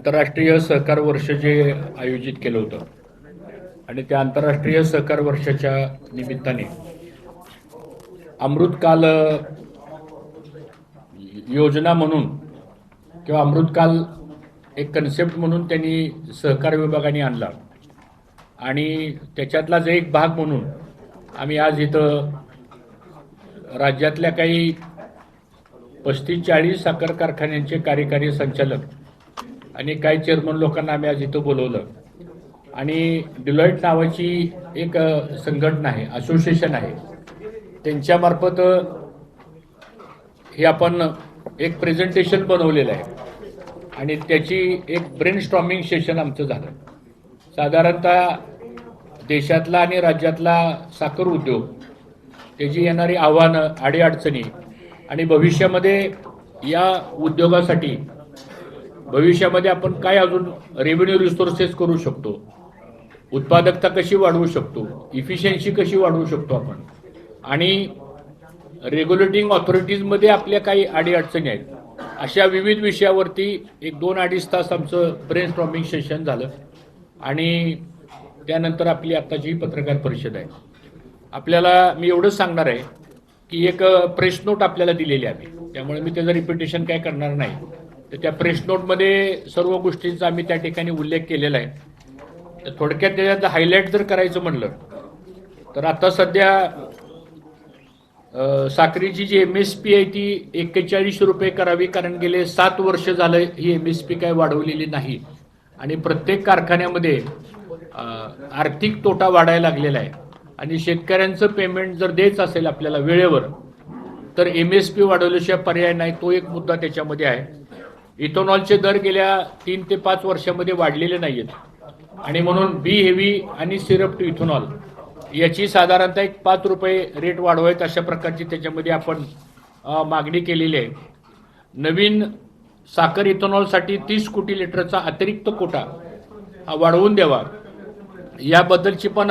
आंतरराष्ट्रीय सहकार वर्ष जे आयोजित केलं होतं आणि त्या आंतरराष्ट्रीय सहकार वर्षाच्या निमित्ताने अमृतकाल योजना म्हणून किंवा अमृतकाल एक कन्सेप्ट म्हणून त्यांनी सहकार विभागाने आणला. आणि त्याच्यातलाच एक भाग म्हणून आम्ही आज इथं राज्यातल्या काही पस्तीस चाळीस साखर कारखान्यांचे कार्यकारी संचालक आणि काही चेअरमन लोकांना आम्ही आज इथं बोलवलं. आणि डिलॉईट नावाची एक संघटना आहे असोसिएशन आहे. त्यांच्यामार्फत हे आपण एक प्रेझेंटेशन बनवलेलं आहे. आणि त्याची एक ब्रेन स्टॉमिंग सेशन आमचं झालं. साधारणतः देशातला आणि राज्यातला साखर उद्योग त्याची येणारी आव्हानं अडीअडचणी आणि भविष्यामध्ये या उद्योगासाठी भविष्यामध्ये आपण काय अजून रेव्हेन्यू रिसोर्सेस करू शकतो? उत्पादकता कशी वाढवू शकतो? इफिशियन्सी कशी वाढवू शकतो आपण? आणि रेग्युलेटिंग ऑथॉरिटीजमध्ये आपल्या काही अडीअडचणी आहेत. अशा विविध विषयावरती एक दोन अडीच तास आमचं ब्रेन स्टॉमिंग सेशन झालं. आणि त्यानंतर आपली आत्ताची पत्रकार परिषद आहे. आपल्याला मी एवढंच सांगणार आहे की एक प्रेस नोट आपल्याला दिलेली आहे त्यामुळे मी त्याचं रिपिटेशन काय करणार नाही. तर त्या प्रेस नोटमध्ये सर्व गोष्टींचा आम्ही त्या ठिकाणी उल्लेख केलेला आहे. तर थोडक्यात त्याच्यात हायलाईट जर करायचं म्हणलं तर आता सध्या साखरेची जी एम एस पी आहे ती एक्केचाळीस रुपये करावी कारण गेले सात वर्ष झालं ही एम एस पी काय वाढवलेली नाही. आणि प्रत्येक कारखान्यामध्ये आर्थिक तोटा वाढायला लागलेला आहे. आणि शेतकऱ्यांचं पेमेंट जर द्यायचं असेल आपल्याला वेळेवर तर एम एस पी वाढवल्याशिवाय पर्याय नाही तो एक मुद्दा त्याच्यामध्ये आहे. इथेनॉलचे दर गेल्या तीन ते पाच वर्षामध्ये वाढलेले नाही आहेत आणि म्हणून बी हेवी आणि सिरप टू इथेनॉल याची साधारणतः एक पाच रुपये रेट वाढवायत अशा प्रकारची त्याच्यामध्ये आपण मागणी केलेली आहे. नवीन साखर इथेनॉलसाठी तीस कोटी लिटरचा अतिरिक्त कोटा हा वाढवून द्यावा. याबद्दलची पण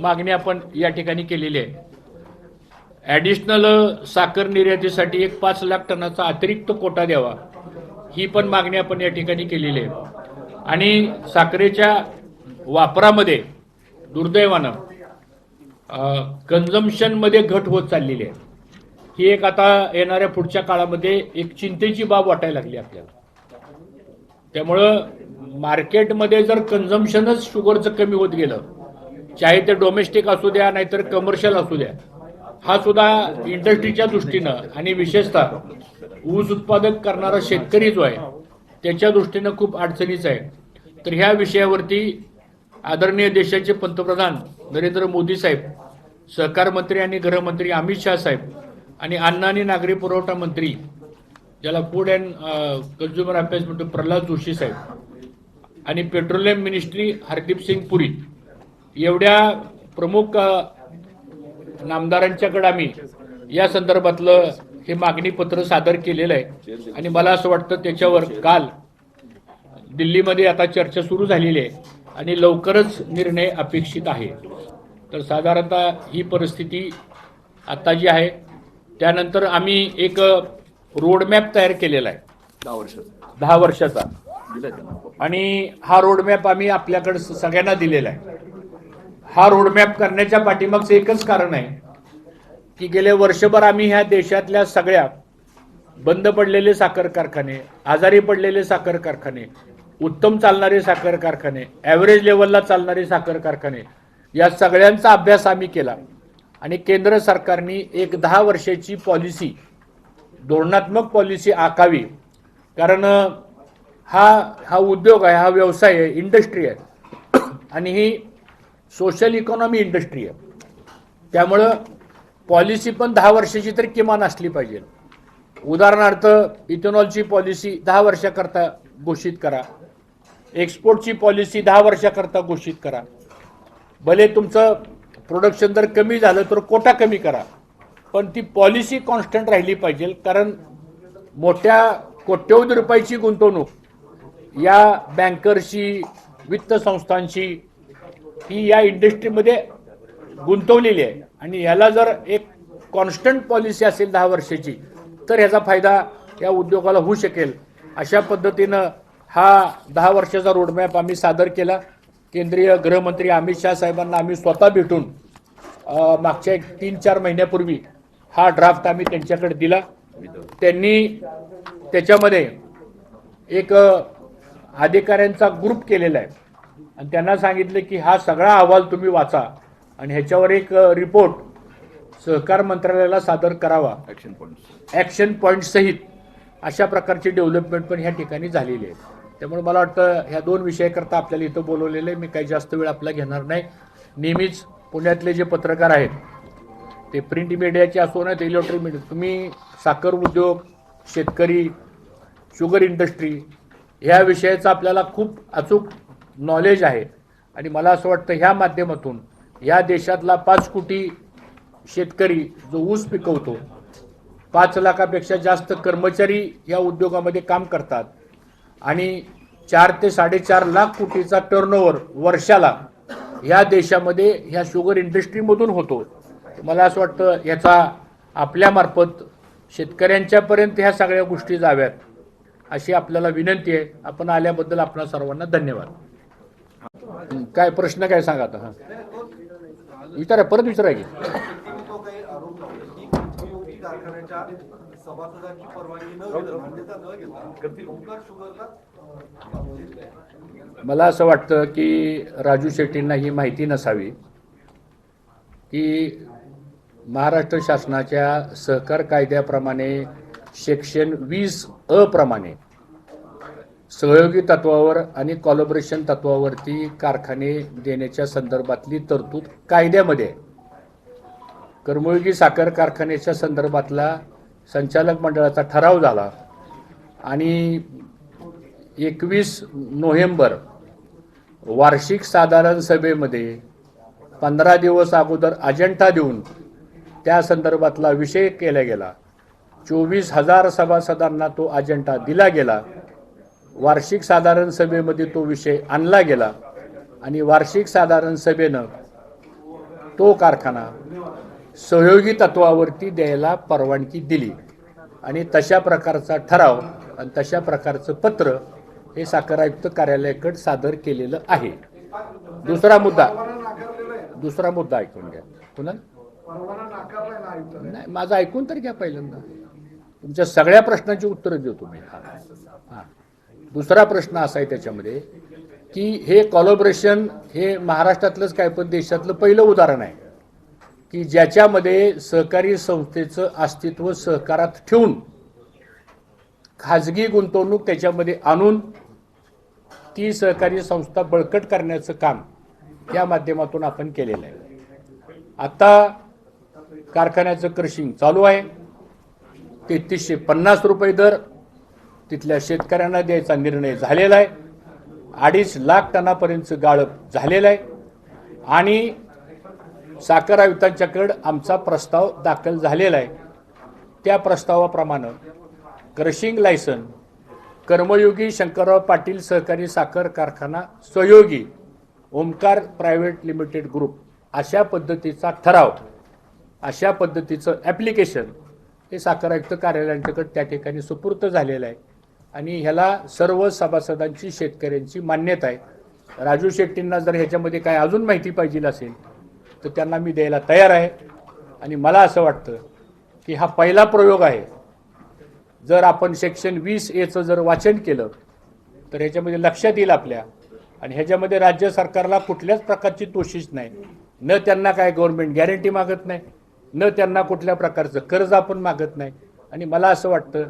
मागणी आपण या ठिकाणी केलेली आहे. ॲडिशनल साखर निर्यातीसाठी एक पाच लाख टनाचा अतिरिक्त कोटा द्यावा. ही पण मागणी आपण या ठिकाणी केलेली आहे. आणि साखरेच्या वापरामध्ये दुर्दैवानं कन्झम्पशनमध्ये घट होत चाललेली आहे. ही एक आता येणाऱ्या पुढच्या काळामध्ये एक चिंतेची बाब वाटायला लागली आपल्याला. त्यामुळं मार्केटमध्ये जर कन्झम्पशनच शुगरचं कमी होत गेलं चाहे ते डोमेस्टिक असू द्या नाहीतर कमर्शियल असू द्या हा सुद्धा इंडस्ट्रीच्या दृष्टीनं आणि विशेषतः ऊस उत्पादक करणारा शेतकरी जो आहे त्याच्या दृष्टीनं खूप अडचणीचा आहे. तर ह्या विषयावरती आदरणीय देशाचे पंतप्रधान नरेंद्र मोदी साहेब सहकार मंत्री आणि गृहमंत्री अमित शहा साहेब आणि अन्न आणि नागरी पुरवठा मंत्री ज्याला फूड अँड कन्झ्युमर अफेअर्स म्हणतो प्रल्हाद जोशी साहेब आणि पेट्रोलियम मिनिस्ट्री हरदीप सिंग पुरी. एवढ्या प्रमुख नामदारांच्याकडे आम्ही या संदर्भातलं हे मागणी पत्र सादर केलेलं आहे. आणि मला असं वाटतं त्याच्यावर काल दिल्लीमध्ये आता चर्चा सुरू झालेली आहे आणि लवकरच निर्णय अपेक्षित आहे. तर साधारणतः ही परिस्थिती आता जी आहे त्यानंतर आम्ही एक रोडमॅप तयार केलेला आहे. दहा वर्ष दहा वर्षाचा. आणि हा रोडमॅप आम्ही आपल्याकडे सगळ्यांना दिलेला आहे. हा रोडमॅप करण्याच्या पाठीमागचं एकच कारण आहे की गेले वर्षभर आम्ही ह्या देशातल्या सगळ्या बंद पडलेले साखर कारखाने आजारी पडलेले साखर कारखाने उत्तम चालणारे साखर कारखाने ॲव्हरेज लेवलला चालणारे साखर कारखाने या सगळ्यांचा अभ्यास आम्ही केला. आणि केंद्र सरकारने एक दहा वर्षाची पॉलिसी धोरणात्मक पॉलिसी आखावी. कारण हा हा उद्योग आहे हा व्यवसाय आहे इंडस्ट्री आहे. आणि ही सोशल इकॉनॉमी इंडस्ट्री आहे. त्यामुळं पॉलिसी पण दहा वर्षाची तर किमान असली पाहिजे. उदाहरणार्थ इथेनॉलची पॉलिसी दहा वर्षाकरता घोषित करा. एक्सपोर्टची पॉलिसी दहा वर्षाकरता घोषित करा. भले तुमचं प्रोडक्शन जर कमी झालं तर कोटा कमी करा. पण ती पॉलिसी कॉन्स्टंट राहिली पाहिजे कारण मोठ्या कोट्यवधी रुपयाची गुंतवणूक या बँकर्सशी वित्त संस्थांशी ही या इंडस्ट्रीमध्ये गुंतवलेली आहे. आणि याला जर एक कॉन्स्टंट पॉलिसी असेल दहा वर्षाची तर ह्याचा फायदा या उद्योगाला होऊ शकेल. अशा पद्धतीनं हा दहा वर्षाचा रोडमॅप आम्ही सादर केला. केंद्रीय गृहमंत्री अमित शाह साहेबांना आम्ही स्वतः भेटून मागच्या एक तीन चार महिन्यापूर्वी हा ड्राफ्ट आम्ही त्यांच्याकडे दिला. त्यांनी त्याच्यामध्ये एक अधिकाऱ्यांचा ग्रुप केलेला आहे. आणि त्यांना सांगितलं की हा सगळा अहवाल तुम्ही वाचा आणि ह्याच्यावर एक रिपोर्ट सहकार मंत्रालयाला सादर करावा. ऍक्शन पॉईंट्स ॲक्शन पॉईंट सहित अशा प्रकारची डेव्हलपमेंट पण ह्या ठिकाणी झालेली आहे त्यामुळे मला वाटतं ह्या दोन विषयाकरता आपल्याला इथं बोलवलेलं आहे. मी काही जास्त वेळ आपला घेणार नाही. नेहमीच पुण्यातले जे पत्रकार आहेत ते प्रिंट मीडियाचे असो ना ते इलेक्ट्रॉनिक मीडिया तुम्ही साखर उद्योग शेतकरी शुगर इंडस्ट्री ह्या विषयाचं आपल्याला खूप अचूक नॉलेज आहे. आणि मला असं वाटतं ह्या माध्यमातून या देशातला पाच कोटी शेतकरी जो ऊस पिकवतो पाच लाखापेक्षा जास्त कर्मचारी या उद्योगामध्ये काम करतात. आणि चार ते साडेचार लाख कोटीचा टर्नओव्हर वर्षाला या देशामध्ये ह्या शुगर इंडस्ट्रीमधून होतो. मला असं वाटतं याचा आपल्यामार्फत शेतकऱ्यांच्यापर्यंत ह्या सगळ्या गोष्टी जाव्यात अशी आपल्याला विनंती आहे. आपण आल्याबद्दल आपणा सर्वांना धन्यवाद. काय प्रश्न काय सांगा आता हा? विचारा परत विचारा की. मला असं वाटतं की राजू शेट्टींना ही माहिती नसावी की महाराष्ट्र शासनाच्या सहकार कायद्याप्रमाणे सेक्शन वीस अ प्रमाणे सहयोगी तत्वावर आणि कॉलॉबरेशन तत्वावरती कारखाने देण्याच्या संदर्भातली तरतूद कायद्यामध्ये. करमुळगी साखर कारखान्याच्या संदर्भातला संचालक मंडळाचा ठराव झाला आणि एकवीस नोव्हेंबर वार्षिक साधारण सभेमध्ये पंधरा दिवस अगोदर अजेंडा देऊन त्या संदर्भातला विषय केला गेला. चोवीस हजार सभासदांना तो अजेंडा दिला गेला. वार्षिक साधारण सभेमध्ये तो विषय आणला गेला आणि वार्षिक साधारण सभेनं तो कारखाना सहयोगी तत्वावरती द्यायला परवानगी दिली. आणि तशा प्रकारचा ठराव आणि तशा प्रकारचं पत्र हे साखर आयुक्त कार्यालयाकडे सादर केलेलं आहे. दुसरा मुद्दा. दुसरा मुद्दा ऐकून घ्या. पुन्हा नाही माझं ऐकून तर घ्या पहिल्यांदा. तुमच्या सगळ्या प्रश्नांची उत्तरं देतो मी हा. हा. दुसरा प्रश्न असा आहे त्याच्यामध्ये की हे कॉलोबरेशन हे महाराष्ट्रातलंच काय पण देशातलं पहिलं उदाहरण आहे की ज्याच्यामध्ये सहकारी संस्थेचं अस्तित्व सहकारात ठेवून खाजगी गुंतवणूक त्याच्यामध्ये आणून ती सहकारी संस्था बळकट करण्याचं काम या माध्यमातून आपण केलेलं आहे. आता कारखान्याचं क्रशिंग चालू आहे. तेहतीसशे पन्नास रुपये दर तिथल्या शेतकऱ्यांना द्यायचा निर्णय झालेला आहे. अडीच लाख टनापर्यंतचं गाळप झालेलं आहे. आणि साखर आयुक्तांच्याकडं आमचा प्रस्ताव दाखल झालेला आहे. त्या प्रस्तावाप्रमाणे क्रशिंग लायसन कर्मयोगी शंकरराव पाटील सहकारी साखर कारखाना सहयोगी ओमकार प्रायव्हेट लिमिटेड ग्रुप अशा पद्धतीचा ठराव अशा पद्धतीचं ॲप्लिकेशन हे साखर आयुक्त कार्यालयांच्याकडे त्या ठिकाणी सुपूर्त झालेलं आहे. आणि ह्याला सर्व सभासदांची शेतकऱ्यांची मान्यता आहे. राजू शेट्टींना जर ह्याच्यामध्ये काय अजून माहिती पाहिजे असेल तर त्यांना मी द्यायला तयार आहे. आणि मला असं वाटतं की हा पहिला प्रयोग आहे. जर आपण सेक्शन वीस एचं जर वाचन केलं तर ह्याच्यामध्ये लक्षात येईल आपल्या. आणि ह्याच्यामध्ये राज्य सरकारला कुठल्याच प्रकारची तोशीच नाही. न त्यांना काय गव्हर्नमेंट गॅरंटी मागत नाही. न त्यांना कुठल्या प्रकारचं कर्ज आपण मागत नाही. आणि मला असं वाटतं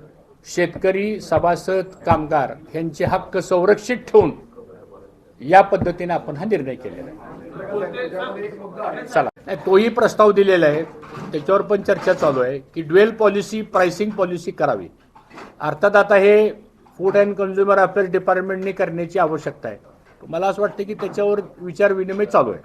शेतकरी सभासद कामगार यांचे हक्क संरक्षित ठेवून या पद्धतीने आपण हा निर्णय केलेला आहे. चला. नाही, तोही प्रस्ताव दिलेला आहे. त्याच्यावर पण चर्चा चालू आहे की ड्युएल पॉलिसी प्राइसिंग पॉलिसी करावी. अर्थात आता हे फूड अँड कन्झ्युमर अफेअर्स डिपार्टमेंटने करण्याची आवश्यकता आहे. मला असं वाटतं की त्याच्यावर विचार विनिमय चालू आहे.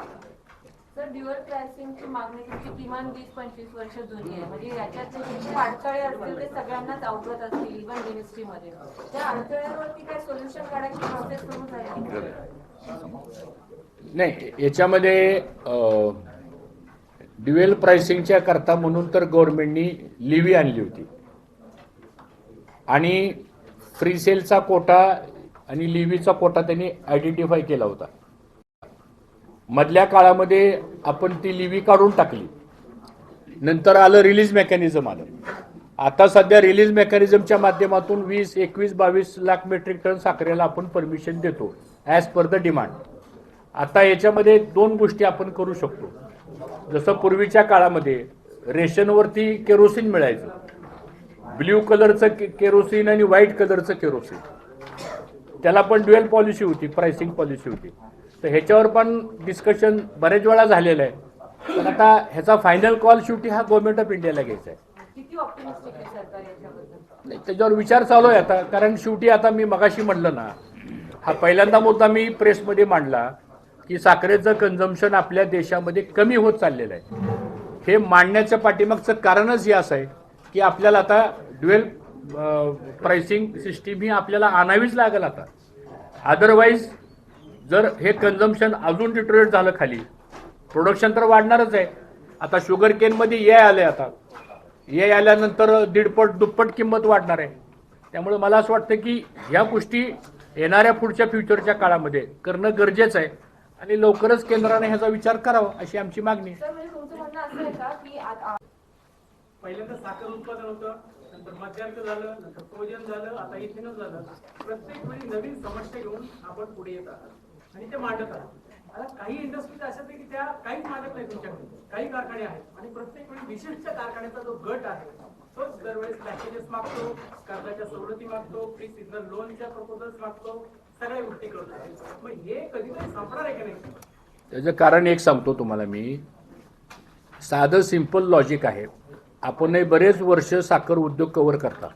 सर ड्युअल प्राइसिंगची मागणी तुमची किमान वीस पंचवीस वर्ष जुनी आहे. म्हणजे याच्यात जे अडथळे असतील ते सगळ्यांनाच अवगत असतील इव्हन मिनिस्ट्रीमध्ये त्या अडथळ्यावरती काय सोल्युशन काढायची प्रोसेस सुरू झाली नाही याच्यामध्ये ड्युएल प्राइसिंगच्या करता म्हणून तर गव्हर्नमेंटनी लिव्ही आणली होती. आणि फ्री सेलचा कोटा आणि लिव्हीचा कोटा त्यांनी आयडेंटिफाय केला होता. मधल्या काळामध्ये आपण ती लिव्ही काढून टाकली. नंतर आलं रिलीज मेकॅनिझम आलं. आता सध्या रिलीज मेकॅनिझमच्या माध्यमातून वीस एकवीस बावीस लाख मेट्रिक टन साखरेला आपण परमिशन देतो ॲज पर द डिमांड आता याच्यामध्ये दोन गोष्टी आपण करू शकतो. जसं पूर्वीच्या काळामध्ये रेशनवरती केरोसिन मिळायचं. ब्ल्यू कलरचं के केरोसिन आणि व्हाईट कलरचं केरोसिन. त्याला पण ड्युएल पॉलिसी होती प्राइसिंग पॉलिसी होती. तर ह्याच्यावर पण डिस्कशन बरेच वेळा झालेलं आहे. पण आता ह्याचा फायनल कॉल शेवटी हा गव्हर्नमेंट ऑफ इंडियाला घ्यायचा आहे. नाही, त्याच्यावर विचार चालू आहे आता. कारण शेवटी आता मी मगाशी म्हणलं ना हा पहिल्यांदा मुद्दा मी प्रेसमध्ये मांडला की साखरेचं कन्झम्पशन आपल्या देशामध्ये कमी होत चाललेलं आहे. हे मांडण्याच्या पाठीमागचं कारणच हे असं आहे की आपल्याला आता ड्युएल प्राइसिंग सिस्टीम ही आपल्याला आणावीच लागेल आता. अदरवाईज जर हे कन्झम्पशन अजून डिटोरेट झालं खाली प्रोडक्शन तर वाढणारच आहे. आता शुगर केनमध्ये ये आले आता. ये आल्यानंतर दीडपट दुप्पट किंमत वाढणार आहे. त्यामुळे मला असं वाटतं की ह्या गोष्टी येणाऱ्या पुढच्या फ्युचरच्या काळामध्ये करणं गरजेचं आहे. आणि लवकरच केंद्राने ह्याचा विचार करावा अशी आमची मागणी आहे. सर म्हणजे तुमचं म्हणणं असं आहे का की आ- पहिल्यांदा साखर उत्पादन होतं नंतर झालं नंतर झालं आता इथेनॉल झालं. प्रत्येक वेळी नवीन समस्या घेऊन आपण पुढे येत आहात. आणि ते मांडत आहात आता काही इंडस्ट्रीज अशा आहेत की त्या काहीच मांडत नाही तुमच्याकडे काही कारखाने आहेत. आणि प्रत्येक वेळी विशिष्ट कारखान्याचा जो गट आहे तोच दरवेळेस पॅकेजेस मागतो कर्जाच्या सवलती मागतो फ्री सिग्नल लोनच्या प्रपोजल्स मागतो सगळ्या गोष्टी करतो मग हे कधीतरी संपणार आहे का नाही? त्याचं कारण एक सांगतो तुम्हाला मी. साधं सिंपल लॉजिक आहे. आपणही बरेच वर्ष साखर उद्योग कव्हर करता.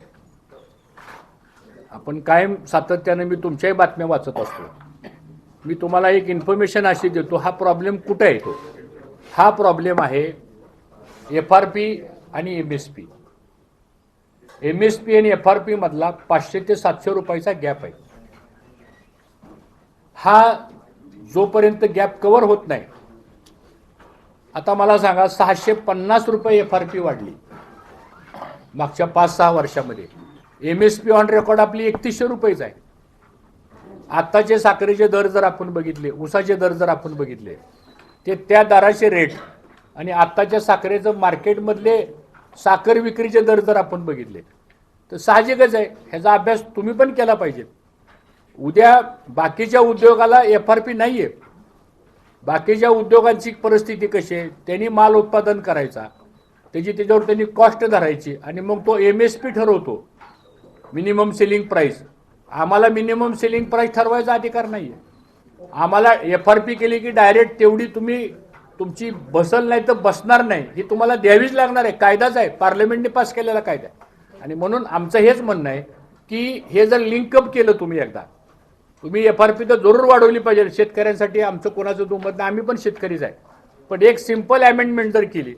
आपण कायम सातत्याने मी तुमच्याही बातम्या वाचत असतो. मी तुम्हाला एक इन्फॉर्मेशन अशी देतो हा प्रॉब्लेम कुठे येतो हा प्रॉब्लेम आहे एफ आर पी आणि M S P M S P आणि एफ आर पी मधला पाचशे ते सातशे रुपयाचा गॅप आहे. हा जोपर्यंत गॅप कव्हर होत नाही आता मला सांगा सहाशे पन्नास रुपये एफ आर पी वाढली मागच्या पाच सहा वर्षामध्ये. M S P on record आपली एकतीसशे रुपयेच आहे. आत्ताचे साखरेचे दर जर आपण बघितले ऊसाचे दर जर आपण बघितले ते त्या दराचे रेट आणि आत्ताच्या साखरेचं मार्केटमधले साखर विक्रीचे दर जर आपण बघितले तर साहजिकच आहे ह्याचा अभ्यास तुम्ही पण केला पाहिजे. उद्या बाकीच्या उद्योगाला एफ आर पी नाही आहे बाकीच्या उद्योगांची परिस्थिती कशी आहे त्यांनी माल उत्पादन करायचा त्याची त्याच्यावर त्यांनी कॉस्ट धरायची आणि मग तो एम एस पी ठरवतो. मिनिमम सेलिंग प्राईस आम्हाला मिनिमम सेलिंग प्राईस ठरवायचा अधिकार नाही आहे आम्हाला एफ आर पी केली की डायरेक्ट तेवढी तुम्ही तुमची बसल नाही तर बसणार नाही. ही तुम्हाला द्यावीच लागणार आहे. कायदाच आहे. पार्लमेंटने पास केलेला कायदा आहे. आणि म्हणून आमचं हेच म्हणणं आहे की हे जर लिंकअप केलं तुम्ही एकदा तुम्ही एफ आर पी तर जरूर वाढवली पाहिजे. शेतकऱ्यांसाठी आमचं कोणाचं दुमत नाही. आम्ही पण शेतकरीच आहे. पण एक सिंपल अमेंडमेंट जर केली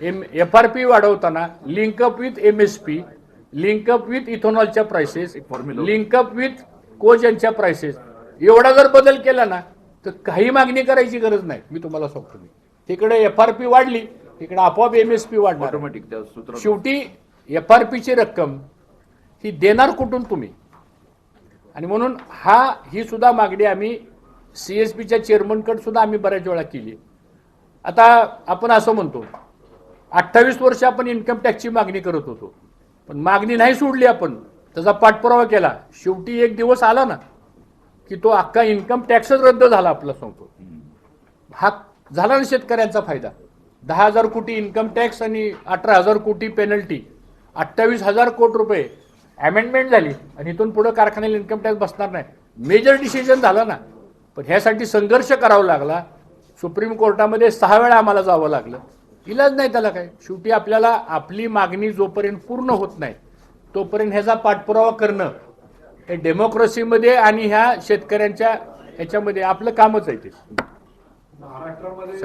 एम एफ आर पी वाढवताना link up with M S P link up with इथॉनॉलच्या prices link up with कोजनच्या प्राइसेस एवढा जर बदल केला ना तर काही मागणी करायची गरज नाही. मी तुम्हाला सांगतो मी. तिकडे एफ आर पी वाढली तिकडे आपोआप एम एस पी वाढणार. ऑटोमॅटिक शेवटी एफ आर पीची रक्कम ही देणार कुठून तुम्ही? आणि म्हणून हा ही सुद्धा मागणी आम्ही सी एस पीच्या चेअरमनकडे सुद्धा आम्ही बऱ्याच वेळा केली. आता आपण असं म्हणतो अठ्ठावीस वर्ष आपण इन्कम टॅक्सची मागणी करत होतो. पण मागणी नाही सोडली आपण. त्याचा पाठपुरावा केला. शेवटी एक दिवस आला ना की तो अख्खा इन्कम टॅक्सच रद्द झाला आपला सांगतो हा झाला ना शेतकऱ्यांचा फायदा. दहा हजार कोटी इन्कम टॅक्स आणि अठरा हजार कोटी पेनल्टी अठ्ठावीस हजार कोटी रुपये अमेंडमेंट झाली आणि इथून पुढे कारखान्याला इन्कम टॅक्स बसणार नाही. मेजर डिसिजन झाला ना. पण ह्यासाठी संघर्ष करावा लागला. सुप्रीम कोर्टामध्ये सहा वेळा आम्हाला जावं लागलं. इलाज नाही त्याला काय. शेवटी आपल्याला आपली मागणी जोपर्यंत पूर्ण होत नाही तोपर्यंत ह्याचा पाठपुरावा करणं हे डेमोक्रेसीमध्ये आणि ह्या शेतकऱ्यांच्या ह्याच्यामध्ये आपलं कामच आहे ते. महाराष्ट्रामध्ये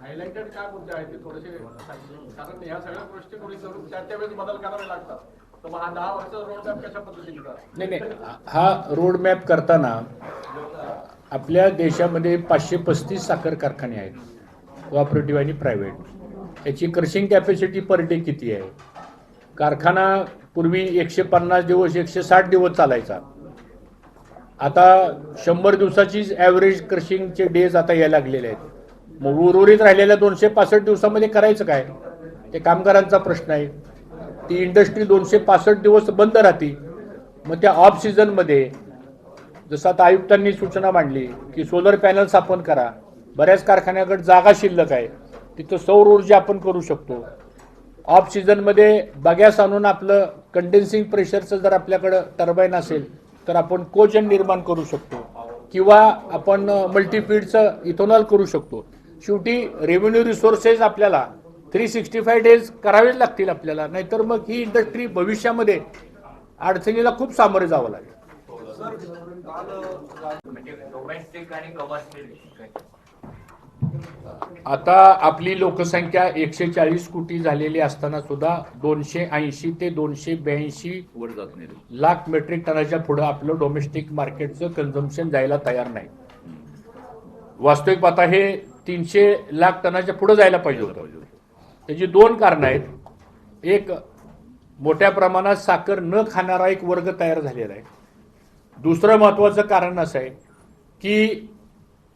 हायलाइटेड काय मुद्दे आहेत ते थोडेसे. कारण ह्या सगळ्या गोष्टी कोणी त्या त्यावेळेस बदल करावे लागतात. नाही नाही. हा रोड मॅप करताना आपल्या देशामध्ये पाचशे पस्तीस साखर कारखाने आहेत. कोऑपरेटिव्ह आणि प्रायव्हेट याची क्रशिंग कॅपॅसिटी पर डे किती आहे? कारखाना पूर्वी एकशे पन्नास दिवस एकशे साठ दिवस चालायचा. आता शंभर दिवसाचीच ॲव्हरेज क्रशिंगचे डेज आता यायला लागलेले आहेत. मग उर्वरित राहिलेल्या दोनशे पासष्ट दिवसामध्ये करायचं काय? ते कामगारांचा प्रश्न आहे. ती इंडस्ट्री दोनशे पासष्ट दिवस बंद राहते. मग त्या ऑफ सीझनमध्ये जसं आता आयुक्तांनी सूचना मांडली की सोलर पॅनल स्थापन करा. बऱ्याच कारखान्याकडे जागा शिल्लक आहे. तिथं सौर ऊर्जा आपण करू शकतो. ऑफ सीझनमध्ये बग्यास आणून आपलं कंडेन्सिंग प्रेशरचं जर आपल्याकडं टर्बाईन असेल तर आपण कोजन निर्माण करू शकतो. किंवा आपण मल्टीफीडचं इथोनॉल करू शकतो. शेवटी रेव्हेन्यू रिसोर्सेस आपल्याला थ्री सिक्स्टी फाय डेज करावेच लागतील आपल्याला. नाहीतर मग ही इंडस्ट्री भविष्यामध्ये अडचणीला खूप सामोरे जावं लागेल. आता आपली लोकसंख्या एकशे चाळीस कोटी झालेली असताना सुद्धा दोनशे ऐंशी ते दोनशे ब्याऐंशी वर जात नाही लाख मेट्रिक टनाच्या पुढं आपलं डोमेस्टिक मार्केटचं कन्झम्पशन जायला तयार नाही. वास्तविक पाहता हे तीनशे लाख टनाच्या पुढं जायला पाहिजे होतं. त्याची दोन कारणं आहेत एक मोठ्या प्रमाणात साखर न खाणारा एक वर्ग तयार झालेला आहे. दुसरं महत्त्वाचं कारण असं आहे की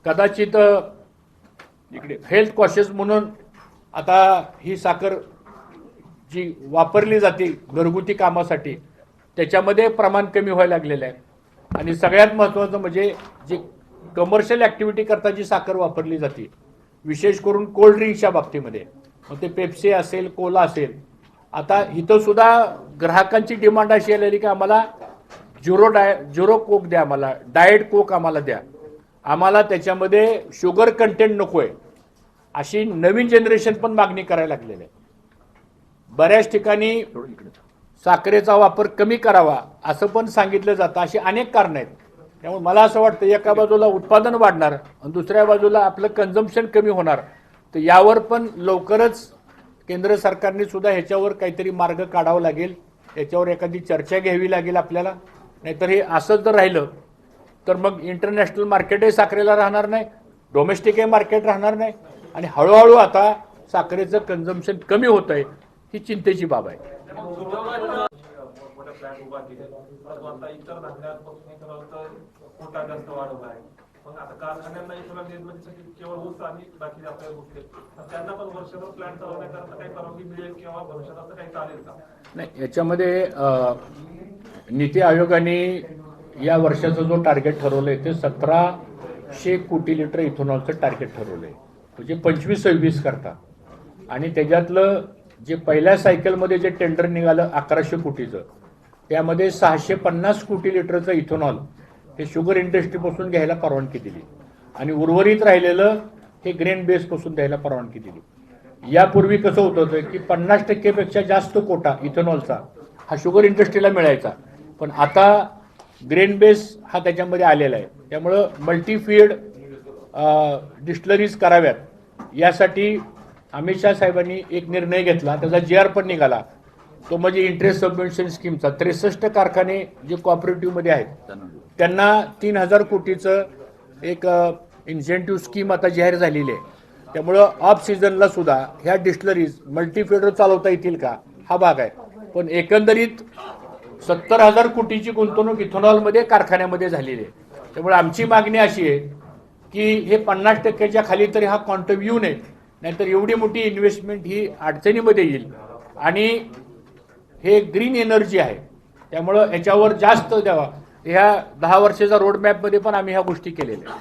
कदाचित इकडे हेल्थ कॉशियस म्हणून आता ही साखर जी वापरली जाते घरगुती कामासाठी त्याच्यामध्ये प्रमाण कमी व्हायला लागलेलं आहे. आणि सगळ्यात महत्त्वाचं म्हणजे जी कमर्शियल ॲक्टिव्हिटी करता जी साखर वापरली जाते विशेष करून कोल्ड ड्रिंक्सच्या बाबतीमध्ये. मग ते पेप्सी असेल कोला असेल. आता इथं सुद्धा ग्राहकांची डिमांड अशी आलेली की आम्हाला झिरो डाय झिरो कोक द्या आम्हाला. डाएट कोक आम्हाला द्या. आम्हाला त्याच्यामध्ये शुगर कंटेंट नको आहे अशी नवीन जनरेशन पण मागणी करायला लागलेली आहे. बऱ्याच ठिकाणी साखरेचा वापर कमी करावा असं पण सांगितलं जातं. अशी अनेक कारणं आहेत. त्यामुळे मला असं वाटतं एका बाजूला उत्पादन वाढणार आणि दुसऱ्या बाजूला आपलं कन्झम्पशन कमी होणार. तर यावर पण लवकरच केंद्र सरकारने सुद्धा ह्याच्यावर काहीतरी मार्ग काढावा लागेल. याच्यावर एखादी चर्चा घ्यावी लागेल आपल्याला. नाहीतर हे असंच जर राहिलं तर मग इंटरनॅशनल मार्केटही साखरेला राहणार नाही डोमेस्टिकही मार्केट राहणार नाही. आणि हळूहळू आता साखरेचं कन्झम्पशन कमी होत आहे ही चिंतेची बाब आहे. इतर मग आता कारखान्यांना निर्मितीसाठी म्हणजे म्हणजे केवळ ऊस आणि आपल्या गोष्टी त्यांना पण वर्षभर प्लॅन चालवण्याकरता काही परवानगी मिळेल किंवा भविष्यात असं काही चालेल का? नाही याच्यामध्ये नीती आयोगाने या वर्षाचा जो टार्गेट ठरवलं आहे ते सतराशे कोटी लिटर इथेनॉलचं टार्गेट ठरवलं आहे म्हणजे पंचवीस सव्वीस करता. आणि त्याच्यातलं जे पहिल्या सायकलमध्ये जे टेंडर निघालं अकराशे कोटीचं त्यामध्ये सहाशे पन्नास कोटी लिटरचं इथेनॉल हे शुगर इंडस्ट्रीपासून घ्यायला परवानगी दिली. आणि उर्वरित राहिलेलं हे ग्रेन बेसपासून द्यायला परवानगी दिली. यापूर्वी कसं होत होतं की पन्नास टक्केपेक्षा जास्त कोटा इथेनॉलचा हा शुगर इंडस्ट्रीला मिळायचा. पण आता ग्रेन बेस हा त्याच्यामध्ये आलेला आहे. त्यामुळं मल्टीफीड डिस्टलरीज कराव्यात. यासाठी अमित शाह साहेबांनी एक निर्णय घेतला. त्याचा जी आर पण निघाला. तो म्हणजे इंटरेस्ट सबमिशन स्कीमचा त्रेसष्ट कारखाने जे कॉपरेटिव्हमध्ये आहेत. त्यांना तीन हजार कोटीचं एक इन्सेंटिव्ह स्कीम आता जाहीर झालेली आहे. त्यामुळं ऑफ सीझनला सुद्धा ह्या डिस्टलरीज मल्टीफेडर चालवता येतील का? हा भाग आहे. पण एकंदरीत सत्तर हजार कोटीची गुंतवणूक इथेनॉलमध्ये कारखान्यामध्ये झालेली आहे. त्यामुळे आमची मागणी अशी आहे की हे पन्नास टक्क्याच्या खाली तरी हा क्वांटम येऊ नये. नाहीतर एवढी मोठी इन्व्हेस्टमेंट ही अडचणीमध्ये येईल. आणि हे ग्रीन एनर्जी आहे. त्यामुळं याच्यावर जास्त द्यावा. ह्या दहा वर्षाच्या रोडमॅपमध्ये पण आम्ही ह्या गोष्टी केलेल्या